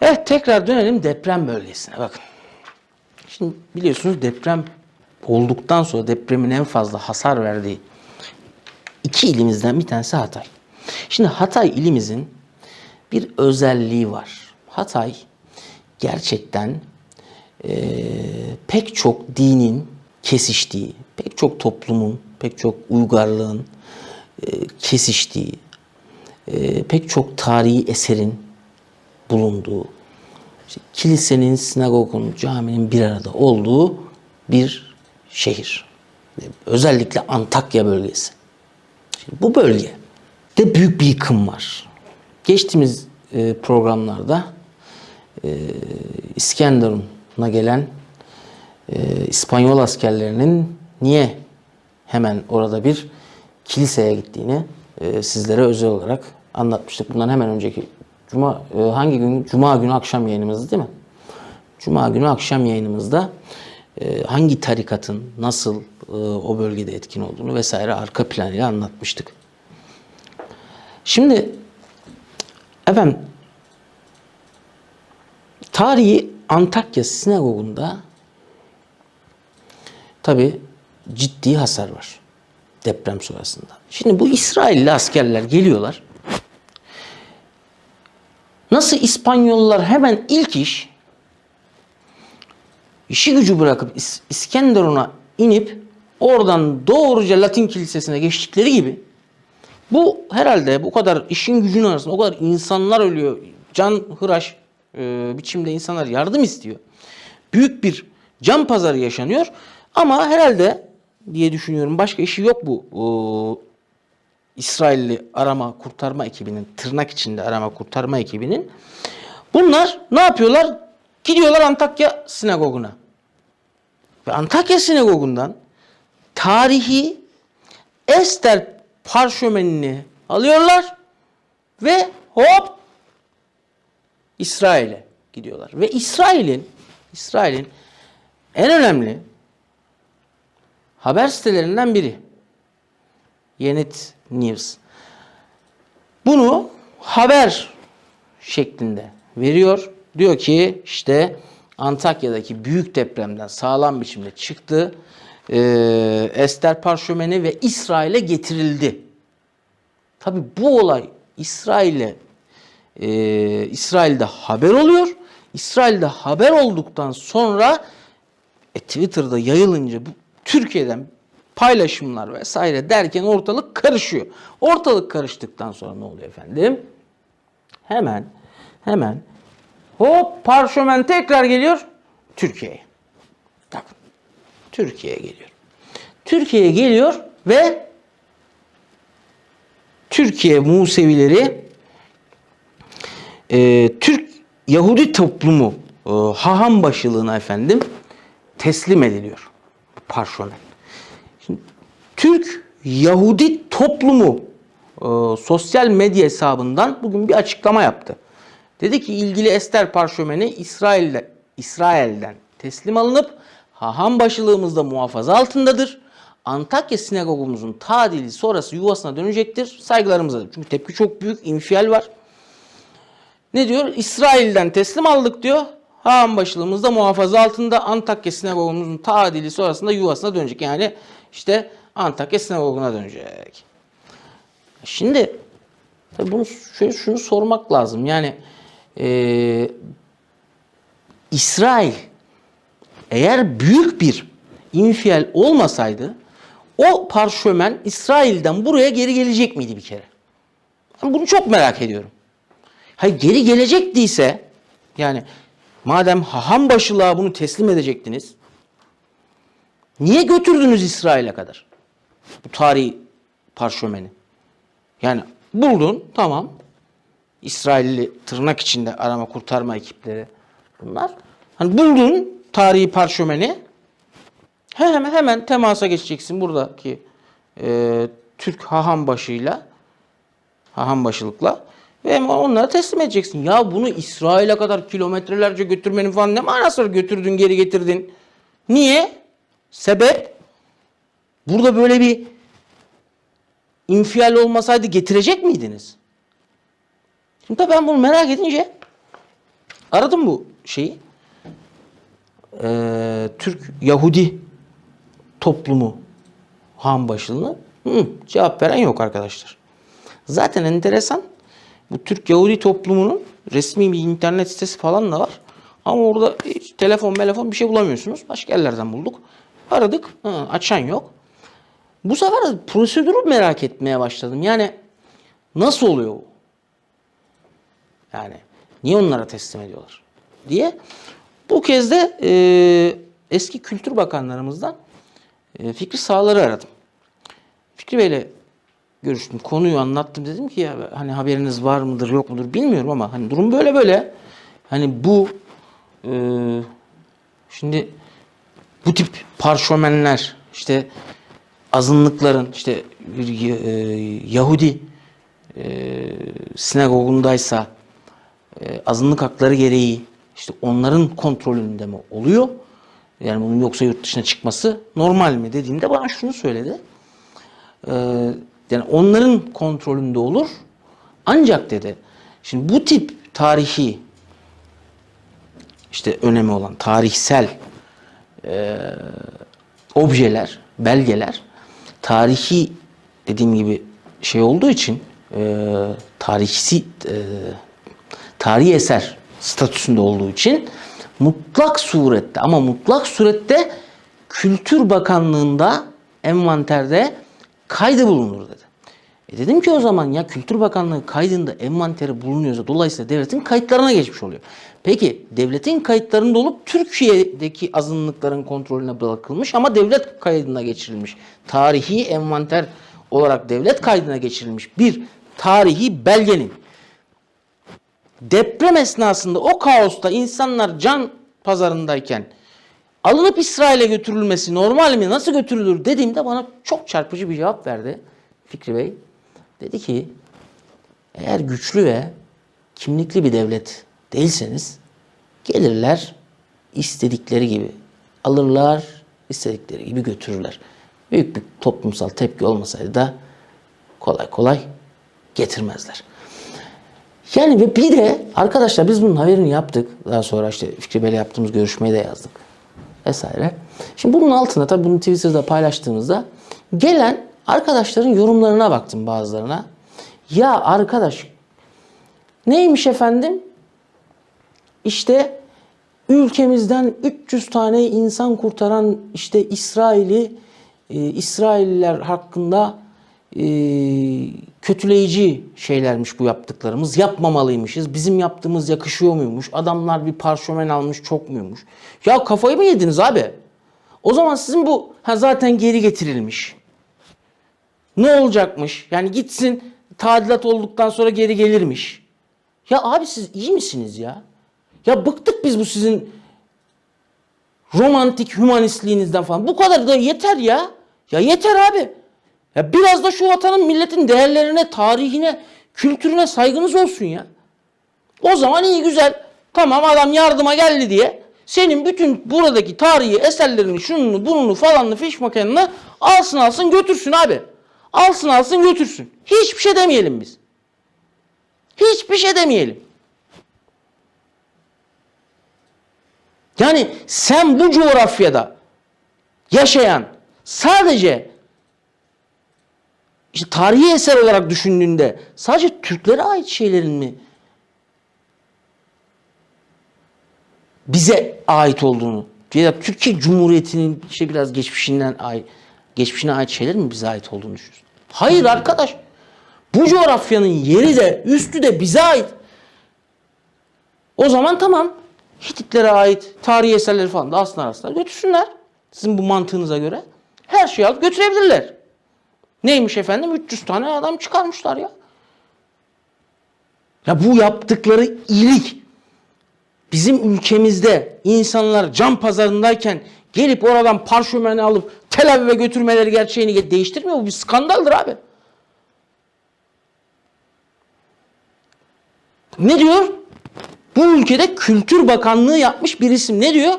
Evet tekrar dönelim deprem bölgesine bakın. Şimdi biliyorsunuz deprem olduktan sonra depremin en fazla hasar verdiği iki ilimizden bir tanesi Hatay. Şimdi Hatay ilimizin bir özelliği var. Hatay gerçekten eee, pek çok dinin kesiştiği, pek çok toplumun, pek çok uygarlığın eee, kesiştiği, eee, pek çok tarihi eserin bulunduğu, işte kilisenin, sinagogun, caminin bir arada olduğu bir şehir. Özellikle Antakya bölgesi. Şimdi bu bölge de büyük bir yıkım var. Geçtiğimiz e, programlarda e, İskenderun'a gelen e, İspanyol askerlerinin niye hemen orada bir kiliseye gittiğini sizlere özel olarak anlatmıştık. Bundan hemen önceki Cuma e, hangi gün? Cuma günü akşam yayınımızdı değil mi? Cuma günü akşam yayınımızda e, hangi tarikatın nasıl e, o bölgede etkin olduğunu vesaire arka planıyla anlatmıştık. Şimdi efendim tarihi Antakya sinagogunda tabi ciddi hasar var deprem sonrasında. Şimdi bu İsrailli askerler geliyorlar. Nasıl İspanyollar hemen ilk iş işi gücü bırakıp İs- İskenderun'a inip oradan doğruca Latin Kilisesi'ne geçtikleri gibi bu herhalde bu kadar işin gücün arasında o kadar insanlar ölüyor. Can hıraş e, biçimde insanlar yardım istiyor. Büyük bir can pazarı yaşanıyor. Ama herhalde diye düşünüyorum başka işi yok bu İsrailli arama kurtarma ekibinin tırnak içinde arama kurtarma ekibinin. Bunlar ne yapıyorlar? Gidiyorlar Antakya sinagoguna. Ve Antakya sinagogundan tarihi Ester parşömenini alıyorlar ve hop İsrail'e gidiyorlar. Ve İsrail'in İsrail'in en önemli haber sitelerinden biri Yenit News. Bunu haber şeklinde veriyor. Diyor ki işte Antakya'daki büyük depremden sağlam biçimde çıktı. Ee, Ester parşömeni ve İsrail'e getirildi. Tabi bu olay İsrail'e e, İsrail'de haber oluyor. İsrail'de haber olduktan sonra e, Twitter'da yayılınca bu Türkiye'den paylaşımlar vesaire derken ortalık karışıyor. Ortalık karıştıktan sonra ne oluyor efendim? Hemen hemen hop parşömen tekrar geliyor Türkiye'ye. Bakın Türkiye'ye geliyor. Türkiye'ye geliyor ve Türkiye Musevileri e, Türk Yahudi toplumu e, haham başılığına efendim teslim ediliyor parşömen. Türk Yahudi toplumu e, sosyal medya hesabından bugün bir açıklama yaptı. Dedi ki ilgili Ester parşömeni İsrail'de İsrail'den teslim alınıp haham başılığımızda muhafaza altındadır. Antakya sinagogumuzun tadili sonrası yuvasına dönecektir. Saygılarımızla. Çünkü tepki çok büyük, infial var. Ne diyor? İsrail'den teslim aldık diyor. Hağam başlığımızda muhafaza altında Antakya sinagogumuzun tadili sonrasında yuvasına dönecek. Yani işte Antakya sinagoguna dönecek. Şimdi tabii bunu şöyle şunu sormak lazım. Yani eee İsrail eğer büyük bir infial olmasaydı o parşömen İsrail'den buraya geri gelecek miydi bir kere? Ben bunu çok merak ediyorum. Hayır geri gelecektiyse yani madem haham başılığa bunu teslim edecektiniz niye götürdünüz İsrail'e kadar bu tarihi parşömeni? Yani buldun tamam İsrailli tırnak içinde arama kurtarma ekipleri bunlar. Hani buldun tarihi parşömeni hemen hemen temasa geçeceksin buradaki e, Türk haham başıyla haham başılıkla ve onlara teslim edeceksin. Ya bunu İsrail'e kadar kilometrelerce götürmenin falan ne manası var? Götürdün geri getirdin. Niye? Sebep? Burada böyle bir infial olmasaydı getirecek miydiniz? Şimdi tabii ben bunu merak edince Aradım bu şeyi. Ee, Türk Yahudi toplumu Han başlığını. Hı, cevap veren yok arkadaşlar. Zaten enteresan. Bu Türk Yahudi toplumunun resmi bir internet sitesi falan da var. Ama orada hiç telefon telefon bir şey bulamıyorsunuz. Başka yerlerden bulduk. Aradık. Hı, açan yok. Bu sefer de prosedürü merak etmeye başladım. Yani nasıl oluyor bu? Yani niye onlara teslim ediyorlar diye. Bu kez de e, eski kültür bakanlarımızdan e, Fikri Sağlar'ı aradım. Fikri Bey'le görüştüm. Konuyu anlattım. Dedim ki ya hani haberiniz var mıdır yok mudur bilmiyorum ama hani durum böyle böyle. Hani bu e, şimdi bu tip parşömenler işte azınlıkların işte bir e, Yahudi e, sinagogundaysa e, azınlık hakları gereği işte onların kontrolünde mi oluyor? Yani bunun yoksa yurt dışına çıkması normal mi dediğimde bana şunu söyledi. Yani onların kontrolünde olur. Ancak dedi şimdi bu tip tarihi işte önemi olan tarihsel e, objeler, belgeler tarihi dediğim gibi şey olduğu için e, tarihsi e, tarihi eser statüsünde olduğu için mutlak surette ama mutlak surette Kültür Bakanlığı'nda envanterde kaydı bulunur dedi. E dedim ki o zaman ya Kültür Bakanlığı kaydında envanteri bulunuyorsa dolayısıyla devletin kayıtlarına geçmiş oluyor. Peki devletin kayıtlarında olup Türkiye'deki azınlıkların kontrolüne bırakılmış ama devlet kaydına geçirilmiş. Tarihi envanter olarak devlet kaydına geçirilmiş bir tarihi belgenin deprem esnasında o kaosta insanlar can pazarındayken alınıp İsrail'e götürülmesi normal mi? Nasıl götürülür dediğimde bana çok çarpıcı bir cevap verdi Fikri Bey. Dedi ki eğer güçlü ve kimlikli bir devlet değilseniz gelirler istedikleri gibi alırlar, istedikleri gibi götürürler. Büyük bir toplumsal tepki olmasaydı da kolay kolay getirmezler. Yani ve bir de arkadaşlar biz bunun haberini yaptık. Daha sonra işte Fikri Bey'le yaptığımız görüşmeyi de yazdık. Vesaire. Şimdi bunun altında tabii bunu Twitter'da paylaştığımızda gelen arkadaşların yorumlarına baktım bazılarına. Ya arkadaş neymiş efendim? İşte ülkemizden 300 tane insan kurtaran işte İsrail'i e, İsrailliler hakkında e, kötüleyici şeylermiş bu yaptıklarımız. Yapmamalıymışız. Bizim yaptığımız yakışıyor muymuş? Adamlar bir parşömen almış çok muymuş? Ya kafayı mı yediniz abi? O zaman sizin bu ha zaten geri getirilmiş. Ne olacakmış? Yani gitsin tadilat olduktan sonra geri gelirmiş. Ya abi siz iyi misiniz ya? Ya bıktık biz bu sizin romantik hümanistliğinizden falan. Bu kadar da yeter ya. Ya yeter abi. Ya biraz da şu vatanın milletin değerlerine, tarihine, kültürüne saygınız olsun ya. O zaman iyi güzel. Tamam adam yardıma geldi diye senin bütün buradaki tarihi eserlerini, şununu, bununu falanını, fiş makinini alsın alsın götürsün abi. Alsın alsın götürsün. Hiçbir şey demeyelim biz. Hiçbir şey demeyelim. Yani sen bu coğrafyada yaşayan sadece işte tarihi eser olarak düşündüğünde sadece Türklere ait şeylerin mi bize ait olduğunu ya da Türkiye Cumhuriyeti'nin işte biraz geçmişinden ait geçmişine ait şeyler mi bize ait olduğunu düşünüyorsun? Hayır arkadaş. Bu coğrafyanın yeri de üstü de bize ait. O zaman tamam. Hititlere ait tarihi eserleri falan da aslında arasında götürsünler. Sizin bu mantığınıza göre. Her şeyi alıp götürebilirler. Neymiş efendim? 300 tane adam çıkarmışlar ya. Ya bu yaptıkları iyilik bizim ülkemizde insanlar can pazarındayken gelip oradan parşömeni alıp Tel Aviv'e götürmeleri gerçeğini değiştirmiyor. Bu bir skandaldır abi. Ne diyor? Bu ülkede Kültür Bakanlığı yapmış bir isim. Ne diyor?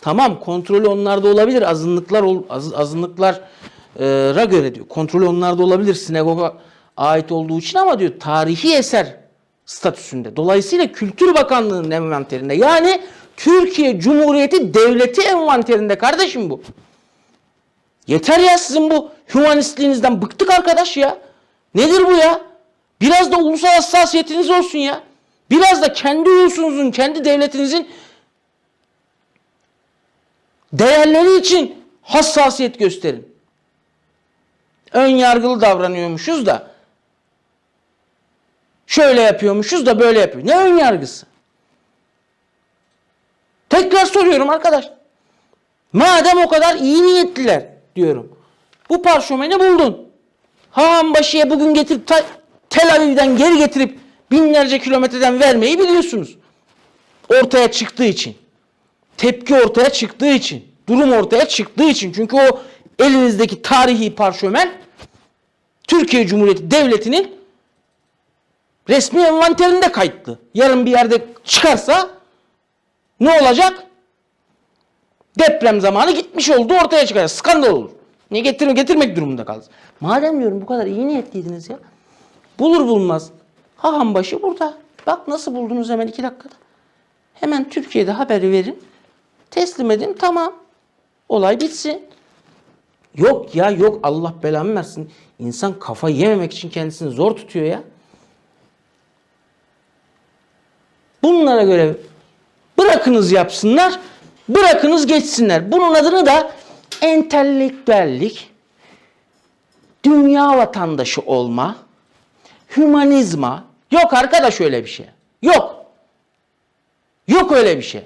Tamam kontrolü onlarda olabilir. Azınlıklar az, azınlıklara göre diyor. Kontrolü onlarda olabilir sinagoga ait olduğu için ama diyor tarihi eser statüsünde. Dolayısıyla Kültür Bakanlığı'nın envanterinde. Yani Türkiye Cumhuriyeti Devleti envanterinde kardeşim bu. Yeter ya sizin bu hümanistliğinizden bıktık arkadaş ya. Nedir bu ya? Biraz da ulusal hassasiyetiniz olsun ya. Biraz da kendi ulusunuzun, kendi devletinizin değerleri için hassasiyet gösterin. Ön yargılı davranıyormuşuz da şöyle yapıyormuşuz da böyle yapıyor. Ne ön yargısı? Tekrar soruyorum arkadaş. Madem o kadar iyi niyetliler diyorum. Bu parşömeni buldun. Hanbaşı'ya bugün getirip ta- Tel Aviv'den geri getirip binlerce kilometreden vermeyi biliyorsunuz. Ortaya çıktığı için. Tepki ortaya çıktığı için. Durum ortaya çıktığı için. Çünkü o elinizdeki tarihi parşömen Türkiye Cumhuriyeti Devleti'nin resmi envanterinde kayıtlı. Yarın bir yerde çıkarsa ne olacak? Deprem zamanı gitmiş oldu ortaya çıkar. Skandal olur. Niye getirme, getirmek durumunda kaldınız. Madem diyorum bu kadar iyi niyetliydiniz ya. Bulur bulmaz. Haham başı burada. Bak nasıl buldunuz hemen iki dakikada. Hemen Türkiye'de haberi verin. Teslim edin tamam. Olay bitsin. Yok ya yok Allah belamı versin. İnsan kafa yememek için kendisini zor tutuyor ya. Bunlara göre bırakınız yapsınlar, bırakınız geçsinler. Bunun adını da entelektüellik, dünya vatandaşı olma, hümanizma. Yok arkadaş öyle bir şey. Yok. Yok öyle bir şey.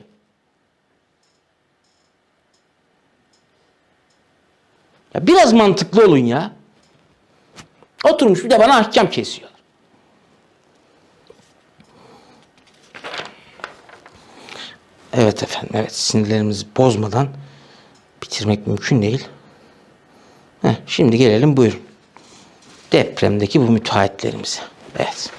Ya biraz mantıklı olun ya. Oturmuş bir de bana ahkam kesiyor. Evet efendim, evet sinirlerimizi bozmadan bitirmek mümkün değil. Heh, şimdi gelelim buyurun. Depremdeki bu müteahhitlerimize. Evet.